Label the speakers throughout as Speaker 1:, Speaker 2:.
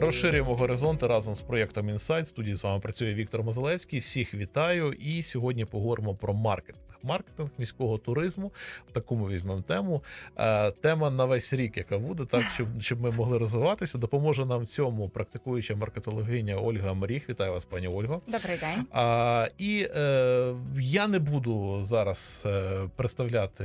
Speaker 1: Розширюємо горизонти разом з проєктом Інсайт. Студії з вами працює Віктор Мозалевський. Всіх вітаю. І сьогодні поговоримо про маркетинг. Маркетинг міського туризму. В такому візьмемо тему. Е, Тема на весь рік, яка буде, так щоб, щоб ми могли розвиватися. Допоможе нам в цьому практикуюча маркетологиня Ольга Маріх. Вітаю вас, пані Ольго.
Speaker 2: Добрий день.
Speaker 1: А, і е, я не буду зараз е, представляти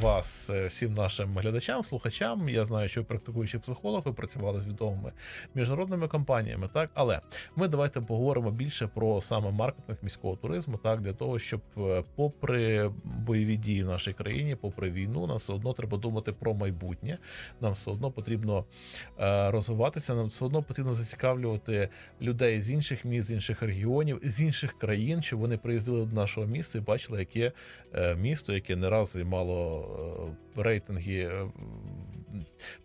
Speaker 1: вас е, всім нашим глядачам, слухачам. Я знаю, що ви практикуючий психолог, ви працювали з відомими міжнародними компаніями, так але ми давайте поговоримо більше про саме маркетинг міського туризму, так для того, щоб, е, бойові дії в нашій країні, попри війну, нам все одно треба думати про майбутнє. Нам все одно потрібно е, розвиватися. Нам все одно потрібно зацікавлювати людей з інших міст, з інших регіонів, з інших країн, щоб вони приїздили до нашого міста і бачили, яке е, місто, яке не раз займало е, рейтинги.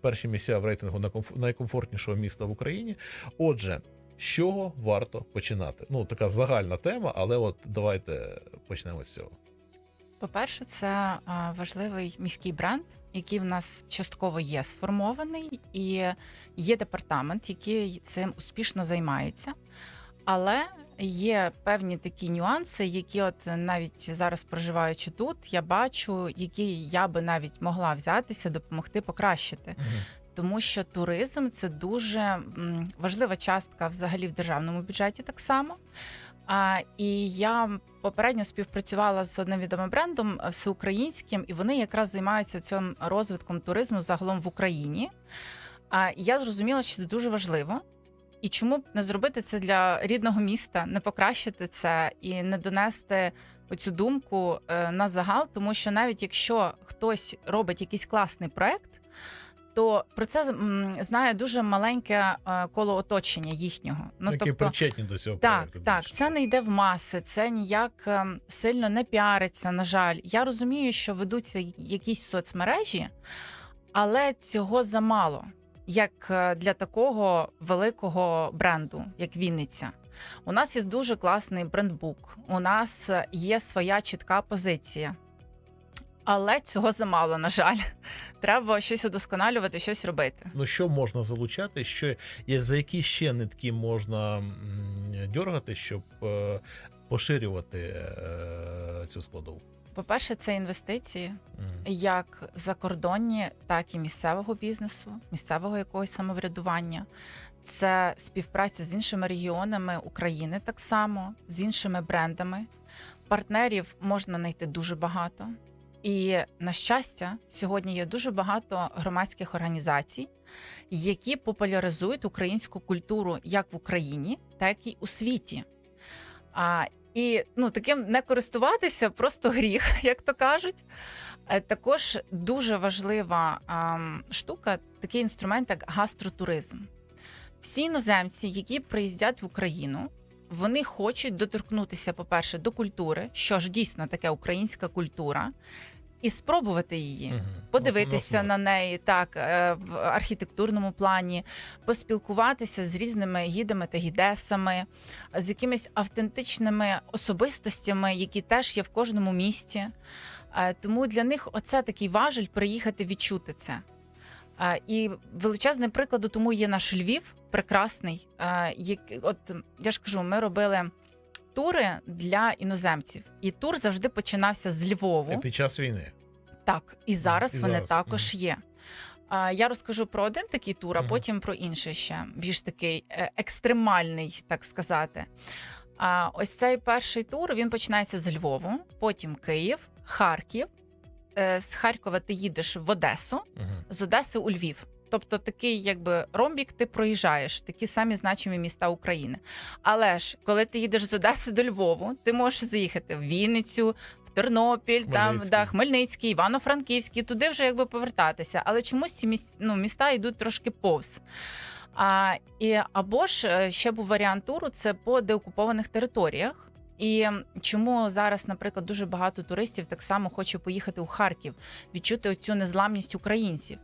Speaker 1: Перші місця в рейтингу на комф- найкомфортнішого міста в Україні. Отже, з чого варто починати? Ну, така загальна тема, але от давайте почнемо з цього.
Speaker 2: По-перше, це важливий міський бренд, який в нас частково є сформований, і є департамент, який цим успішно займається. Але є певні такі нюанси, які, от навіть зараз проживаючи тут, я бачу, які я би навіть могла взятися, допомогти покращити. тому що туризм це дуже важлива частка взагалі в державному бюджеті так само. А, і я попередньо співпрацювала з одним відомим брендом е, всеукраїнським, і вони якраз займаються цим розвитком туризму загалом в Україні. А я зрозуміла, що це дуже важливо. І чому б не зробити це для рідного міста, не покращити це і не донести оцю думку е, на загал, тому що навіть якщо хтось робить якийсь класний проект, то про це м, знає дуже маленьке е, коло оточення їхнього. Ну
Speaker 1: які причетні до цього
Speaker 2: так,
Speaker 1: проекту.
Speaker 2: так,
Speaker 1: більше.
Speaker 2: це не йде в маси, це ніяк ем, сильно не піариться. На жаль, я розумію, що ведуться якісь соцмережі, але цього замало, як е, для такого великого бренду, як Вінниця. У нас є дуже класний брендбук. У нас е, є своя чітка позиція. Але цього замало, на жаль. Треба щось удосконалювати, щось робити.
Speaker 1: Ну, що можна залучати, що за які ще нитки можна дьоргати, щоб е, поширювати е, цю складову?
Speaker 2: По-перше, це інвестиції. Як закордонні, так і місцевого бізнесу, місцевого якогось самоврядування. Це співпраця з іншими регіонами України, так само з іншими брендами. Партнерів можна знайти дуже багато. І на щастя, сьогодні є дуже багато громадських організацій, які популяризують українську культуру як в Україні, так і у світі. А, і ну, таким не користуватися просто гріх, як то кажуть. Е, Також дуже важлива ам, штука, такий інструмент, як гастротуризм. Всі іноземці, які приїздять в Україну, вони хочуть доторкнутися, по-перше, до культури, що ж дійсно таке українська культура, і спробувати її.
Speaker 1: Мгм.
Speaker 2: Подивитися
Speaker 1: На
Speaker 2: неї так е, в архітектурному плані, поспілкуватися з різними гідами та гідесами, з якимись автентичними особистостями, які теж є в кожному місті. Е, Тому для них оце такий важель приїхати відчути це. Е, І величезним прикладом тому є наш Львів, прекрасний. як- От я ж кажу, ми робили тури для іноземців, і тур завжди починався з Львову.
Speaker 1: основна- Під час війни.
Speaker 2: Так, і зараз
Speaker 1: і
Speaker 2: вони
Speaker 1: зараз,
Speaker 2: також є. Я розкажу про один такий тур, а потім про інший ще більш такий е, екстремальний, так сказати. А ось цей перший тур він починається з Львову, потім Київ, Харків. Е, З Харкова ти їдеш в Одесу, з Одеси у Львів. Тобто такий, якби ромбік, ти проїжджаєш, такі самі значимі міста України. Але ж коли ти їдеш з Одеси до Львову, ти можеш заїхати в Вінницю, в Тернопіль, там
Speaker 1: Хмельницький.
Speaker 2: да, Хмельницький, Івано-Франківський, туди вже якби повертатися. Але чомусь ці міс... ну, міста йдуть трошки повз. А, і, або ж е, ще був варіант туру це по деокупованих територіях. І чому зараз, наприклад, дуже багато туристів так само хоче поїхати у Харків, відчути оцю незламність українців.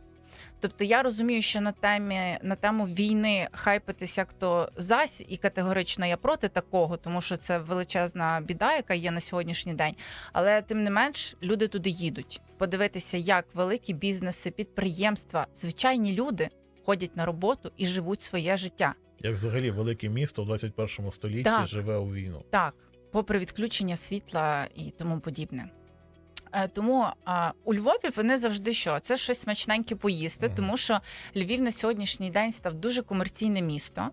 Speaker 2: Тобто я розумію, що на темі на тему війни хайпитись як то зась, і категорично я проти такого, тому що це величезна біда, яка є на сьогоднішній день. Але тим не менш люди туди їдуть подивитися, як великі бізнеси, підприємства, звичайні люди ходять на роботу і живуть своє життя.
Speaker 1: Як взагалі велике місто в 21 столітті
Speaker 2: Так.
Speaker 1: живе у війну.
Speaker 2: Так, попри відключення світла і тому подібне. Е, Тому а, у Львові вони завжди що? Це щось смачненьке поїсти, тому що Львів на сьогоднішній день став дуже комерційне місто.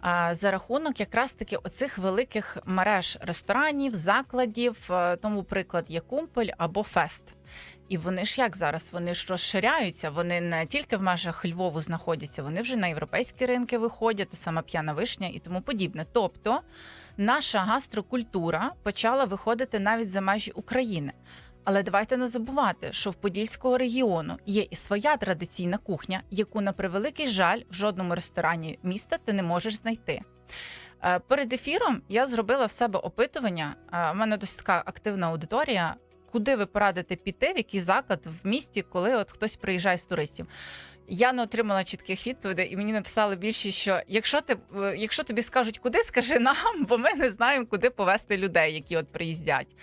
Speaker 2: А, за рахунок якраз таки оцих великих мереж ресторанів, закладів, е, тому приклад є Кумполь або Фест. І вони ж як зараз? Вони ж розширяються. Вони не тільки в межах Львову знаходяться, вони вже на європейські ринки виходять, та сама п'яна вишня і тому подібне. Тобто наша гастрокультура почала виходити навіть за межі України. Але давайте не забувати, що в Подільського регіону є і своя традиційна кухня, яку на превеликий жаль в жодному ресторані міста ти не можеш знайти. Е, Перед ефіром я зробила в себе опитування. У мене досить така активна аудиторія. Куди ви порадите піти, в який заклад в місті, коли от хтось приїжджає з туристів? Я не отримала чітких відповідей, і мені написали більшість, що якщо ти е, якщо тобі скажуть куди, скажи нам, бо ми не знаємо, куди повести людей, які от приїздять.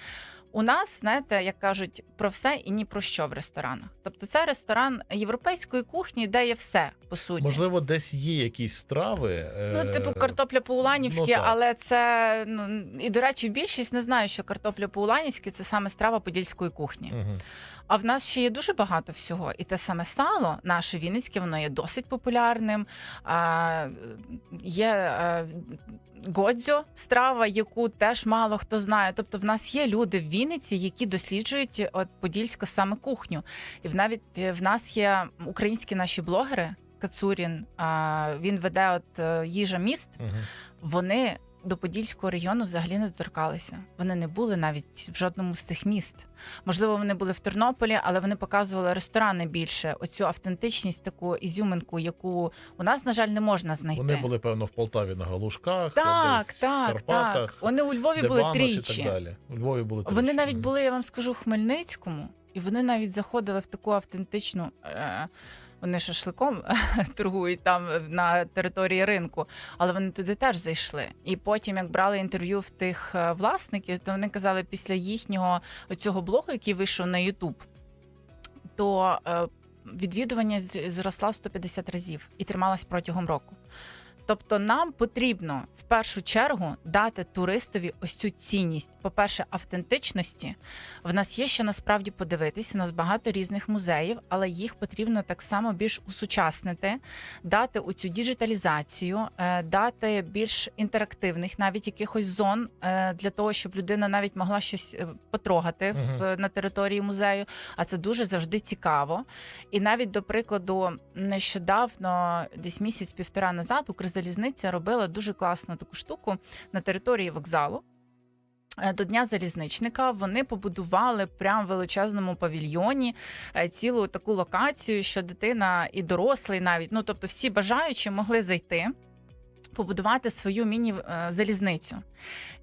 Speaker 2: У нас, знаєте, як кажуть, про все і ні про що в ресторанах. Тобто, це ресторан європейської кухні, де є все по суті.
Speaker 1: Можливо, десь є якісь страви.
Speaker 2: Ну,
Speaker 1: е,
Speaker 2: типу картопля по-уланівськи,
Speaker 1: ну,
Speaker 2: але це ну і до речі, більшість не знає, що картопля по-уланівськи це саме страва подільської кухні.
Speaker 1: Мгм.
Speaker 2: А в нас ще є дуже багато всього. І те саме сало, наше вінницьке, воно є досить популярним. А, є а, годзьо страва, яку теж мало хто знає. Тобто, в нас є люди в Вінниці, які досліджують от подільську саме кухню. І навіть в нас є українські наші блогери. Кацурін, він веде от е, їжа міст.
Speaker 1: Мгм.
Speaker 2: Вони до Подільського району взагалі не доторкалися. Вони не були навіть в жодному з цих міст. Можливо, вони були в Тернополі, але вони показували ресторани більше. Оцю автентичність, таку ізюминку, яку у нас, на жаль, не можна знайти.
Speaker 1: Вони були, певно, в Полтаві на Галушках,
Speaker 2: так,
Speaker 1: десь в
Speaker 2: так,
Speaker 1: Карпатах,
Speaker 2: так. Вони у Львові були
Speaker 1: Банош і так далі. У Львові були тричі.
Speaker 2: Вони навіть були, я вам скажу, в Хмельницькому, і вони навіть заходили в таку автентичну. Е- вони шашликом торгують там на території ринку, але вони туди теж зайшли. І потім, як брали інтерв'ю в тих е, власників, то вони казали, після їхнього цього блогу, який вийшов на Ютуб, то е, відвідування зросла в 150 разів і трималась протягом року. Тобто нам потрібно в першу чергу дати туристові ось цю цінність. По-перше, автентичності. В нас є що насправді подивитись. У нас багато різних музеїв, але їх потрібно так само більш усучаснити, дати у цю діджиталізацію, е, дати більш інтерактивних, навіть якихось зон е, для того, щоб людина навіть могла щось е, потрогати в, на території музею. А це дуже завжди цікаво. І навіть до прикладу, нещодавно, десь місяць-півтора назад, Укрзалізниця робила дуже класну таку штуку на території вокзалу. Е, До Дня залізничника вони побудували прямо в величезному павільйоні е, цілу таку локацію, що дитина і дорослий навіть, ну тобто всі бажаючі могли зайти, побудувати свою міні-залізницю.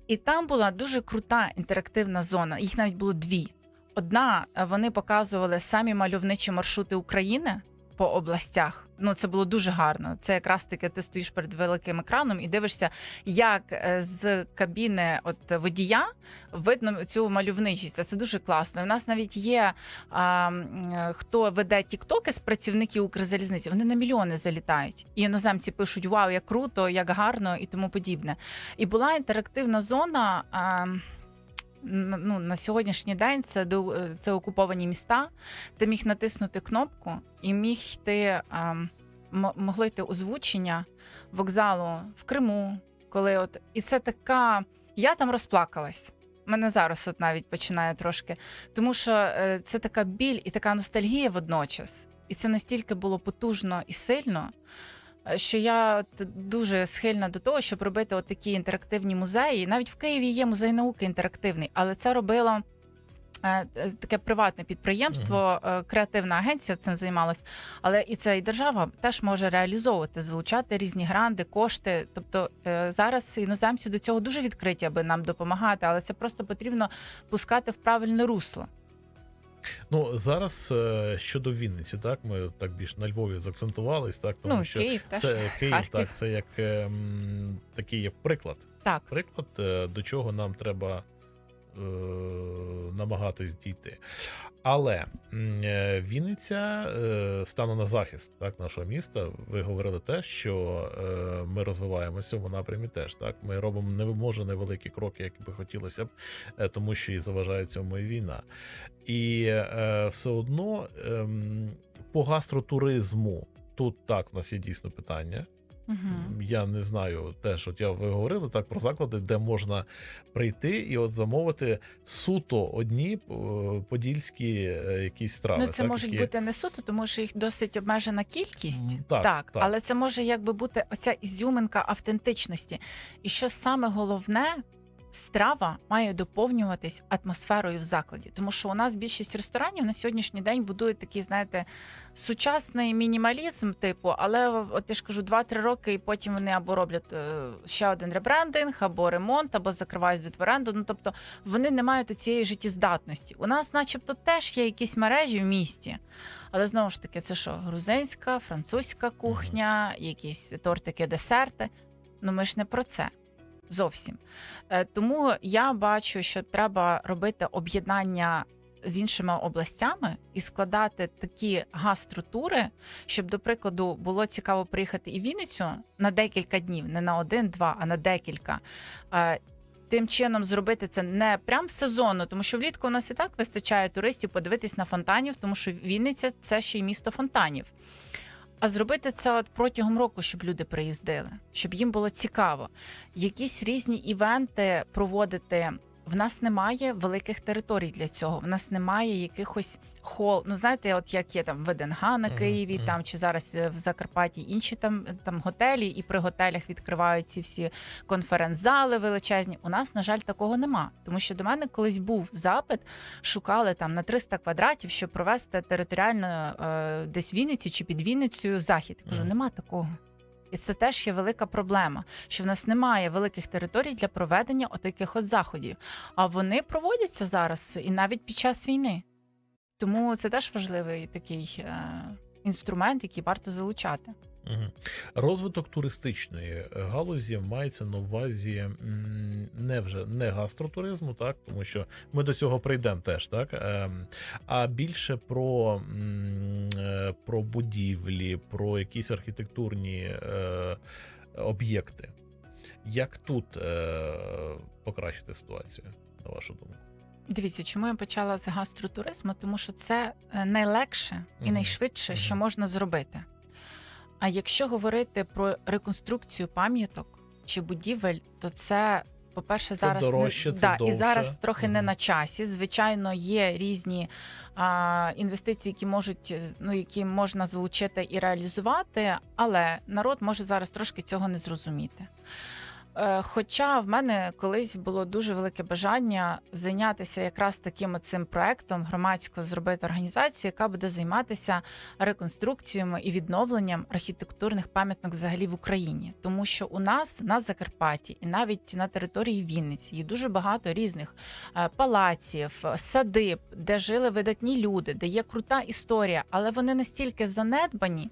Speaker 2: І там була дуже крута інтерактивна зона. Їх навіть було дві. Одна е, вони показували самі мальовничі маршрути України по областях. Ну це було дуже гарно. Це якраз таки ти стоїш перед великим екраном і дивишся, як е, з кабіни от водія видно цю мальовничість. Це дуже класно. В нас навіть є а, е, хто веде тіктоки з працівників Укрзалізниці. Вони на мільйони залітають. І іноземці пишуть: Вау, як круто, як гарно і тому подібне. І була інтерактивна зона. А, на- ну, на сьогоднішній день це е, це окуповані міста. Ти міг натиснути кнопку і міг йти ем, могло йти озвучення вокзалу в Криму, коли от і це така. Я там розплакалась. Мене зараз от навіть починає трошки, тому що е, це така біль і така ностальгія водночас. І це настільки було потужно і сильно, що я дуже схильна до того, щоб робити от такі інтерактивні музеї. Навіть в Києві є музей науки інтерактивний, але це робило. е, е, Таке приватне підприємство, е, креативна агенція цим займалась, але і це і держава теж може реалізовувати, залучати різні гранди, кошти. Тобто зараз іноземці до цього дуже відкриті, аби нам допомагати, але це просто потрібно пускати в правильне русло.
Speaker 1: Ну зараз е, щодо Вінниці, так ми так більш на Львові заакцентувались, так тому
Speaker 2: ну,
Speaker 1: що
Speaker 2: Київ це
Speaker 1: це Київ,
Speaker 2: Харків.
Speaker 1: так це як ем, такий як приклад.
Speaker 2: Так.
Speaker 1: Приклад, е, до чого нам треба намагатись дійти. Але е, Вінниця е, стане на захист так, нашого міста. Ви говорили те, що е, ми розвиваємося в цьому напрямі теж. Так, ми робимо не може невеликі кроки, як би хотілося б, е, тому що і заважає цьому і війна. І е, все одно ем, по гастротуризму тут так в нас є дійсно питання.
Speaker 2: Угу.
Speaker 1: Я не знаю теж, от я ви говорили так про заклади, де можна прийти і от замовити суто одні е, подільські е, якісь страви.
Speaker 2: Ну, це
Speaker 1: так,
Speaker 2: можуть
Speaker 1: які-
Speaker 2: бути не суто, тому що їх досить обмежена кількість.
Speaker 1: так, так, так.
Speaker 2: але це може якби бути оця ізюминка автентичності. І що саме головне, страва має доповнюватись атмосферою в закладі. Тому що у нас більшість ресторанів на сьогоднішній день будують такий, знаєте, сучасний мінімалізм, типу, але от я ж кажу, 2-3 роки, і потім вони або роблять е, ще один ребрендинг, або ремонт, або закривають в оренду. Ну тобто вони не мають цієї життєздатності. У нас, начебто, теж є якісь мережі в місті. Але знову ж таки, це що, грузинська, французька кухня, якісь тортики, десерти. Ну ми ж не про це зовсім. Е, Тому я бачу, що треба робити об'єднання з іншими областями і складати такі гастротури, щоб, до прикладу, було цікаво приїхати і в Вінницю на декілька днів, не на один-два, а на декілька. Е, Тим чином зробити це не прям сезонно, тому що влітку у нас і так вистачає туристів подивитись на фонтанів, тому що Вінниця це ще й місто фонтанів. А зробити це от протягом року, щоб люди приїздили, щоб їм було цікаво. Якісь різні івенти проводити. В нас немає великих територій для цього. В нас немає якихось хол. Ну знаєте, от як є там ВДНГ на Києві,
Speaker 1: мгм.
Speaker 2: там чи зараз е, в Закарпатті інші там, там готелі, і при готелях відкривають ці всі конференц-зали величезні. У нас, на жаль, такого нема. Тому що до мене колись був запит, шукали там на 300 квадратів, щоб провести територіально е, десь в Вінниці чи під Вінницею захід. Я кажу,
Speaker 1: Мгм.
Speaker 2: нема такого. І це теж є велика проблема, що в нас немає великих територій для проведення отаких от заходів. А вони проводяться зараз і навіть під час війни. Тому це теж важливий такий е, інструмент, який варто залучати.
Speaker 1: Розвиток туристичної галузі мається на увазі не вже не гастротуризму, так тому що ми до цього прийдемо теж, так ем, а більше про, е, про будівлі, про якісь архітектурні е, об'єкти. Як тут е, покращити ситуацію, на вашу думку?
Speaker 2: Дивіться, чому я почала з гастротуризму? Тому що це найлегше і найшвидше, що можна зробити. А якщо говорити про реконструкцію пам'яток чи будівель, то це, по-перше,
Speaker 1: Це
Speaker 2: зараз
Speaker 1: дорожче,
Speaker 2: не
Speaker 1: це
Speaker 2: да, і зараз трохи не на часі. Звичайно, є різні а, інвестиції, які можуть ну які можна залучити і реалізувати, але народ може зараз трошки цього не зрозуміти. Е, Хоча в мене колись було дуже велике бажання зайнятися якраз таким цим проектом громадсько зробити організацію, яка буде займатися реконструкціями і відновленням архітектурних пам'яток взагалі в Україні, тому що у нас на Закарпатті і навіть на території Вінниці є дуже багато різних е, палаців, садиб, де жили видатні люди, де є крута історія, але вони настільки занедбані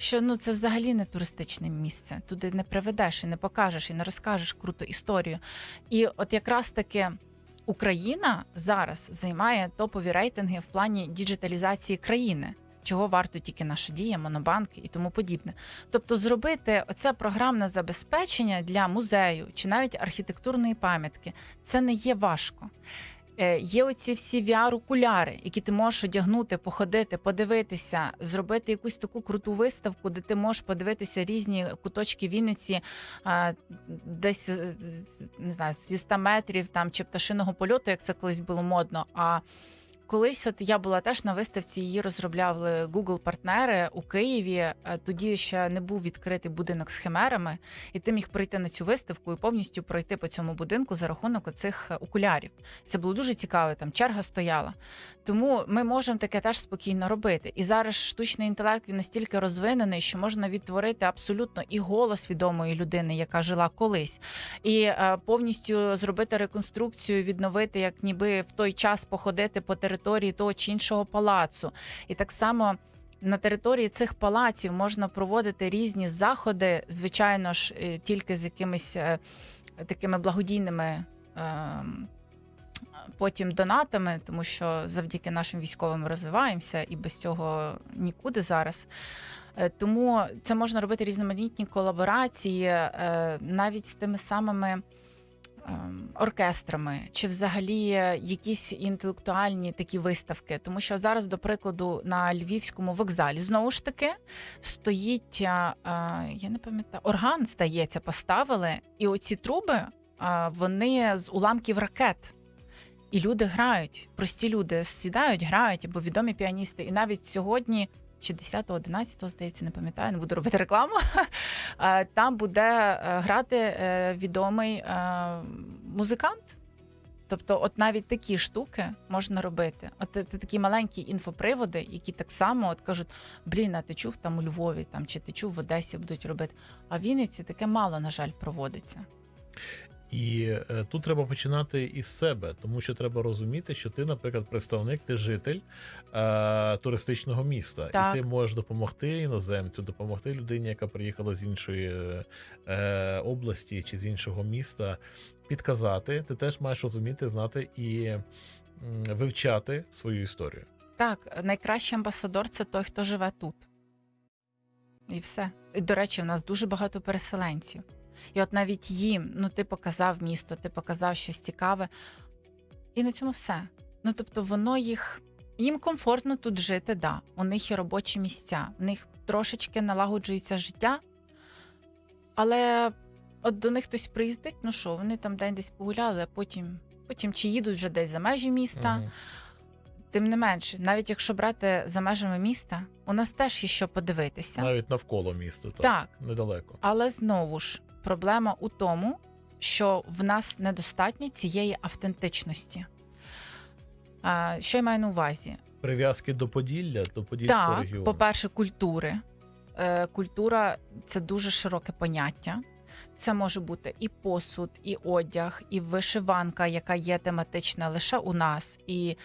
Speaker 2: що ну це взагалі не туристичне місце. Туди не приведеш і не покажеш, і не розкажеш круту історію. І от якраз таки. Україна зараз займає топові рейтинги в плані діджиталізації країни, чого варто тільки наша дія, монобанки і тому подібне. Тобто, зробити оце програмне забезпечення для музею чи навіть архітектурної пам'ятки це не є важко. Е, Є оці всі VR-окуляри, які ти можеш одягнути, походити, подивитися, зробити якусь таку круту виставку, де ти можеш подивитися різні куточки Вінниці, десь не знаю, зі 100 метрів там чи пташиного польоту, як це колись було модно. А колись, от я була теж на виставці, її розробляли Google партнери у Києві. Е, Тоді ще не був відкритий будинок з химерами, і ти міг прийти на цю виставку і повністю пройти по цьому будинку за рахунок оцих е, окулярів. Це було дуже цікаво. Там черга стояла. Тому ми можемо таке теж спокійно робити. І зараз штучний інтелект він настільки розвинений, що можна відтворити абсолютно і голос відомої людини, яка жила колись, і е, повністю зробити реконструкцію, відновити, як ніби в той час походити по території того чи іншого палацу. І так само. На території цих палаців можна проводити різні заходи, звичайно ж, е, тільки з якимись е, такими благодійними ем, потім донатами, тому що завдяки нашим військовим розвиваємося, і без цього нікуди зараз. Е, Тому це можна робити різноманітні колаборації, е, навіть з тими самими ем, оркестрами, чи взагалі якісь інтелектуальні такі виставки. Тому що зараз, до прикладу, на львівському вокзалі знову ж таки стоїть, е, я не пам'ятаю, орган, здається, поставили, і оці труби вони з уламків ракет. І люди грають, прості люди сідають, грають або відомі піаністи. І навіть сьогодні, чи 10-го, 11-го, здається, не пам'ятаю, не буду робити рекламу. Там буде е, грати е, відомий е, музикант. Тобто, от навіть такі штуки можна робити. От це такі маленькі інфоприводи, які так само от кажуть: блін, а ти чув там у Львові, там чи ти чув в Одесі будуть робити. А в Вінниці таке мало, на жаль, проводиться.
Speaker 1: І е, тут треба починати із себе, тому що треба розуміти, що ти, наприклад, представник, ти житель е, туристичного міста,
Speaker 2: Так.
Speaker 1: і ти можеш допомогти іноземцю, допомогти людині, яка приїхала з іншої е, області чи з іншого міста, підказати. Ти теж маєш розуміти, знати і вивчати свою історію.
Speaker 2: Так, найкращий амбасадор це той, хто живе тут. І все. І, до речі, в нас дуже багато переселенців. І от навіть їм, ну ти показав місто, ти показав щось цікаве. І на цьому все. Ну тобто, воно їх. Їм комфортно тут жити, да. У них є робочі місця, у них трошечки налагоджується життя. Але от до них хтось приїздить, ну що, вони там день десь погуляли, а потім, потім чи їдуть вже десь за межі міста.
Speaker 1: Мгм.
Speaker 2: Тим не менше, навіть якщо брати за межами міста, у нас теж є що подивитися.
Speaker 1: Навіть навколо міста, так,
Speaker 2: Так,
Speaker 1: недалеко.
Speaker 2: але знову ж проблема у тому, що в нас недостатньо цієї автентичності. А, що я маю на увазі?
Speaker 1: Прив'язки до Поділля, до Подільського
Speaker 2: Так,
Speaker 1: регіону.
Speaker 2: по-перше, культури. Е, Культура це дуже широке поняття. Це може бути і посуд, і одяг, і вишиванка, яка є тематична лише у нас, і,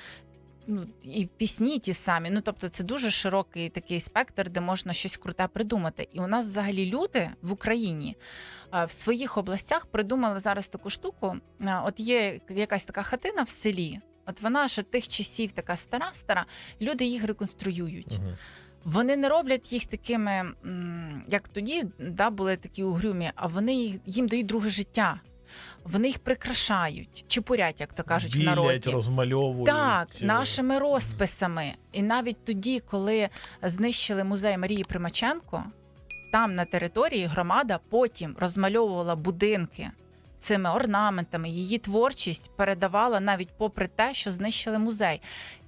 Speaker 2: ну, і пісні ті самі. Ну тобто, це дуже широкий такий спектр, де можна щось круте придумати. І у нас взагалі люди в Україні е, в своїх областях придумали зараз таку штуку. Е, От є якась така хатина в селі. От вона ще тих часів така стара, стара. Люди їх реконструюють.
Speaker 1: Мгм.
Speaker 2: Вони не роблять їх такими, як тоді, да, були такі угрюмі, а вони їх їм дають друге життя. Вони їх прикрашають, чепурять, як то кажуть, в народі.
Speaker 1: розмальовують.
Speaker 2: Так, нашими розписами. І навіть тоді, коли знищили музей Марії Примаченко, там на території громада потім розмальовувала будинки цими орнаментами. Її творчість передавала навіть попри те, що знищили музей.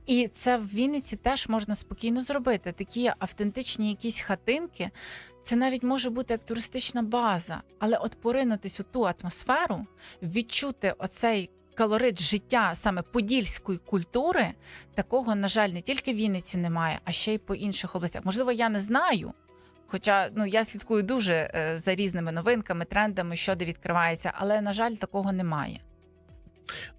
Speaker 2: І це в Вінниці теж можна спокійно зробити. Такі автентичні якісь хатинки. Це навіть може бути як туристична база, але от поринутись у ту атмосферу, відчути оцей калорит життя саме подільської культури, такого, на жаль, не тільки в Вінниці немає, а ще й по інших областях. Можливо, я не знаю. Хоча ну я слідкую дуже е, за різними новинками, трендами, що де відкривається, але на жаль, такого немає.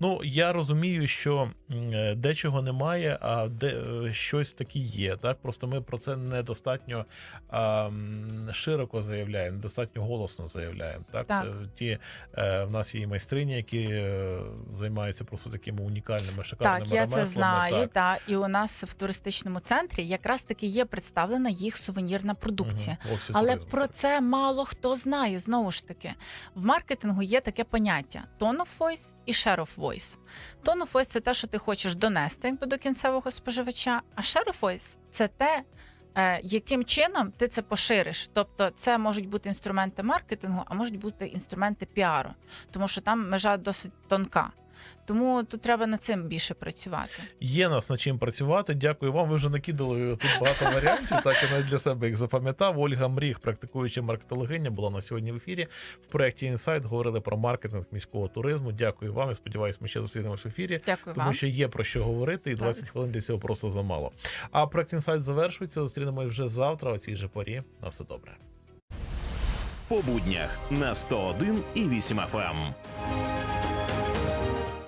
Speaker 1: Ну я розумію, що е, дечого немає, а де е, щось таке є. Так просто ми про це недостатньо а, широко заявляємо, недостатньо голосно заявляємо. Так,
Speaker 2: Так.
Speaker 1: Е, ті е, в нас є і майстрині, які займаються просто такими унікальними шикарними
Speaker 2: Так, я це знаю.
Speaker 1: Так.
Speaker 2: Та і у нас в туристичному центрі якраз таки є представлена їх сувенірна продукція.
Speaker 1: Офіси
Speaker 2: Але
Speaker 1: туризму,
Speaker 2: про
Speaker 1: так.
Speaker 2: це мало хто знає. Знову ж таки, в маркетингу є таке поняття: tone of voice і share of voice. Tone of voice – це те, що ти хочеш донести якби до кінцевого споживача. А share of voice – це те, е, яким чином ти це пошириш. Тобто, це можуть бути інструменти маркетингу, а можуть бути інструменти піару, тому що там межа досить тонка. Тому тут треба над цим більше працювати.
Speaker 1: Є нас над чим працювати. Дякую вам. Ви вже накидали тут багато варіантів. Так я навіть для себе їх запам'ятав. Ольга Мріг, практикуюча маркетологиня, була на сьогодні в ефірі. В проєкті Інсайт говорили про маркетинг міського туризму. Дякую вам. і сподіваюся, ми ще зустрінемось в ефірі.
Speaker 2: Дякую
Speaker 1: Тому
Speaker 2: вам.
Speaker 1: що є про що говорити, і
Speaker 2: Так.
Speaker 1: хвилин для цього просто замало. А проект інсайт завершується. Зустрінемось вже завтра. О цій же порі. На все добре.
Speaker 3: по буднях на 101 і 8 FM.